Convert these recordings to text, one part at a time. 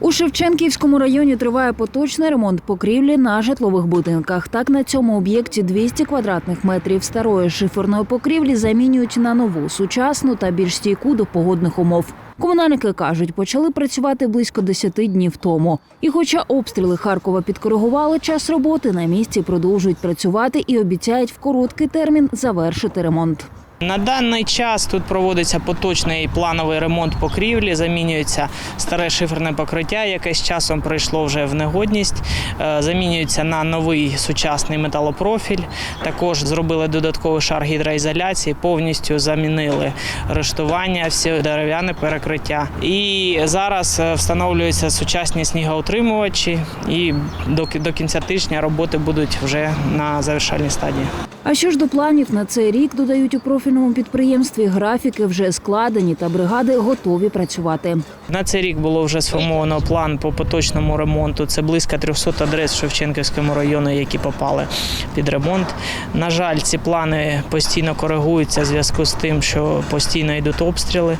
У Шевченківському районі триває поточний ремонт покрівлі на житлових будинках. Так на цьому об'єкті 200 квадратних метрів старої шиферної покрівлі замінюють на нову, сучасну та більш стійку до погодних умов. Комунальники кажуть, почали працювати близько 10 днів тому. І хоча обстріли Харкова підкоригували час роботи, на місці продовжують працювати і обіцяють в короткий термін завершити ремонт. На даний час тут проводиться поточний плановий ремонт покрівлі, замінюється старе шиферне покриття, яке з часом прийшло вже в негодність. Е, Замінюється на новий сучасний металопрофіль. Також зробили додатковий шар гідроізоляції, повністю замінили рештування, всі дерев'яне перекриття. І зараз е, встановлюються сучасні снігоутримувачі, і до, до кінця тижня роботи будуть вже на завершальній стадії. А що ж до планів на цей рік додають у профільному підприємстві, графіки вже складені та бригади готові працювати. На цей рік було вже сформовано план по поточному ремонту. Це близько 300 адрес в Шевченківському районі, які попали під ремонт. На жаль, ці плани постійно коригуються в зв'язку з тим, що постійно йдуть обстріли.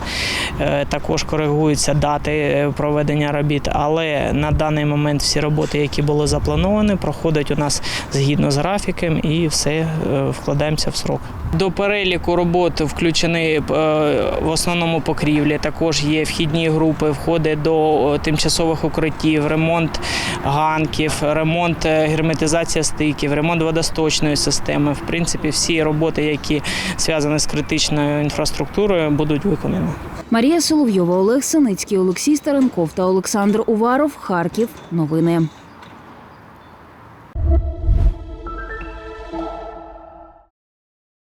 Е, Також коригуються дати е, проведення робіт. Але на даний момент всі роботи, які були заплановані, проходять у нас згідно з графіком і все е, вкладаємося в срок. До переліку робот включені е, в основному покрівлі. Також є вхідні групи, входи до е, тимчасових укриттів, ремонт ганків, ремонт е, герметизація стиків, ремонт водосточної системи. В принципі, всі роботи, які зв'язані з критичною інфраструктурою, будуть виконані. Марія Соловйова, Олег Синицький, Олексій Старенков та Олександр Уваров. Харків. Новини.